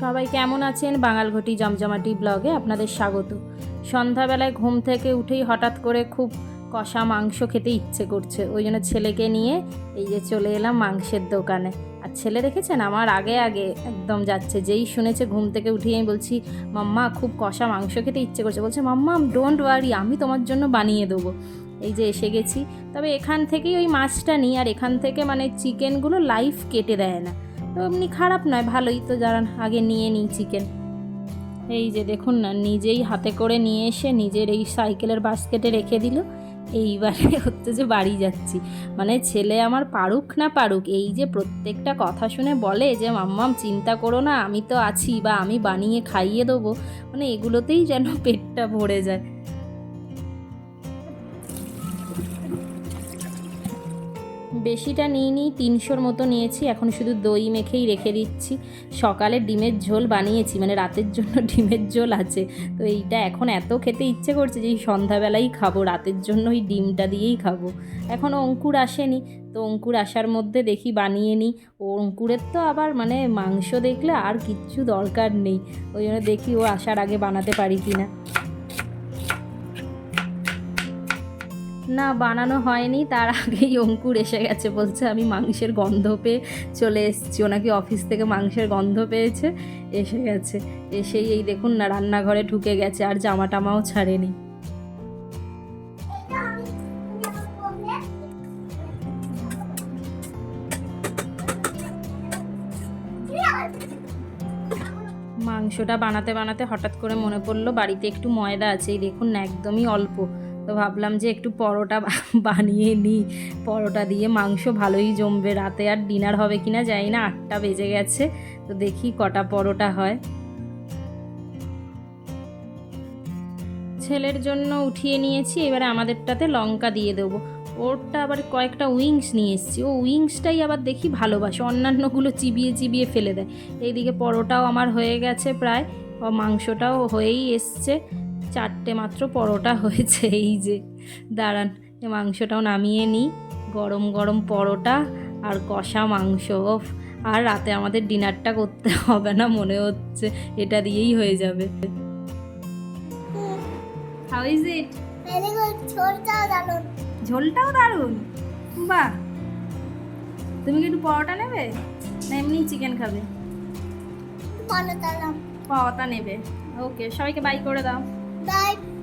সবাই কেমন আছেন? বাঙালঘটি জমজমাটি ব্লগে আপনাদের স্বাগত। সন্ধ্যাবেলায় ঘুম থেকে উঠেই হঠাৎ করে খুব কষা মাংস খেতে ইচ্ছে করছে। ওই জন্য ছেলেকে নিয়ে এই যে চলে এলাম মাংসের দোকানে। আর ছেলে দেখেছেন? আমার আগে আগে একদম যাচ্ছে। যেই শুনেছে ঘুম থেকে উঠেই আমি বলছি, মাম্মা, খুব কষা মাংস খেতে ইচ্ছে করছে। বলছে, মাম্মা ডোন্ট ওয়ারি আমি তোমার জন্য বানিয়ে দেবো। এই যে এসে গেছি। তবে এখান থেকেই ওই মাছটা নিই। আর এখান থেকে মানে চিকেনগুলো লাইফ কেটে দেয় না। এমনি খারাপ নয়, ভালোই তো যারা আগে নিয়ে নিই চিকেন এই যে দেখুন না, নিজেই হাতে করে নিয়ে এসে নিজের এই সাইকেলের বাস্কেটে রেখে দিল। এইবারে হচ্ছে যে বাড়ি যাচ্ছি। মানে ছেলে আমার পারুক না পারুক, এই যে প্রত্যেকটা কথা শুনে বলে যে, মাম্মাম, চিন্তা করো না, আমি তো আছি বা আমি বানিয়ে খাইয়ে দেবো। মানে এগুলোতেই যেন পেটটা ভরে যায়। বেশিটা নিই নিই তিনশোর মতো নিয়েছি, এখন শুধু দই মেখেই রেখে দিচ্ছি। সকালে ডিমের ঝোল বানিয়েছি মানে রাতের জন্য ডিমের ঝোল আছে। তো এইটা এখন এত খেতে ইচ্ছে করছে যে সন্ধ্যাবেলাই খাব, রাতের জন্য ওই ডিমটা দিয়েই খাব। এখন অঙ্কুর আসেনি, তো অঙ্কুর আসার মধ্যে দেখি বানিয়ে নিই। ও অঙ্কুরের তো আবার মানে মাংস দেখলে আর কিচ্ছু দরকার নেই, ওই জন্য দেখি ও আসার আগে বানাতে পারি কি না না, বানানো হয়নি। তার আগেই অঙ্কুর এসে গেছে, বলছে, আমি মাংসের গন্ধ পেয়ে চলে এসেছি। ও নাকি অফিস থেকে মাংসের গন্ধ পেয়েছে, এসে গেছে। এসেই এই দেখুন না, রান্নাঘরে ঢুকে গেছে, আর জামা টামাও ছাড়েনি। মাংসটা বানাতে বানাতে হঠাৎ করে মনে পড়ল, বাড়িতে একটু ময়দা আছে। এই দেখুন না, একদমই অল্প। তো ভাবলাম যে একটু পরোটা বানিয়ে নিই। পরোটা দিয়ে মাংস ভালোই জমবে। রাতে আর ডিনার হবে কিনা জানি না, আটটা বেজে গেছে। তো দেখি কটা পরোটা হয়। ছেলের জন্য উঠিয়ে নিয়েছি, এবারে আমাদেরটাতে লঙ্কা দিয়ে দেবো। ওরটা আবার কয়েকটা উইংস নিয়ে এসেছি। ও উইংসটাই আবার দেখি ভালোবাসে, অন্যান্যগুলো চিবিয়ে চিবিয়ে ফেলে দেয়। এইদিকে পরোটাও আমার হয়ে গেছে প্রায় মাংসটাও হয়েই এসছে। চারটে মাত্র পরোটা হয়েছে এই যে। দাঁড়ান মাংসটাও নামিয়ে নিই গরম গরম পরোটা আর কষা মাংস আর রাতে আমাদের ডিনারটা করতে হবে না মনে হচ্ছে এটা দিয়েই হয়ে যাবে। হাউ ইজ ইট ভেরি দারুণ। ঝোলটাও দারুণ? বাহ। তুমি কি একটু পরোটা নেবে? না এমনি চিকেন খাবে? পরোটা নেবে। ওকে সবাইকে বাই করে দাও। Bye.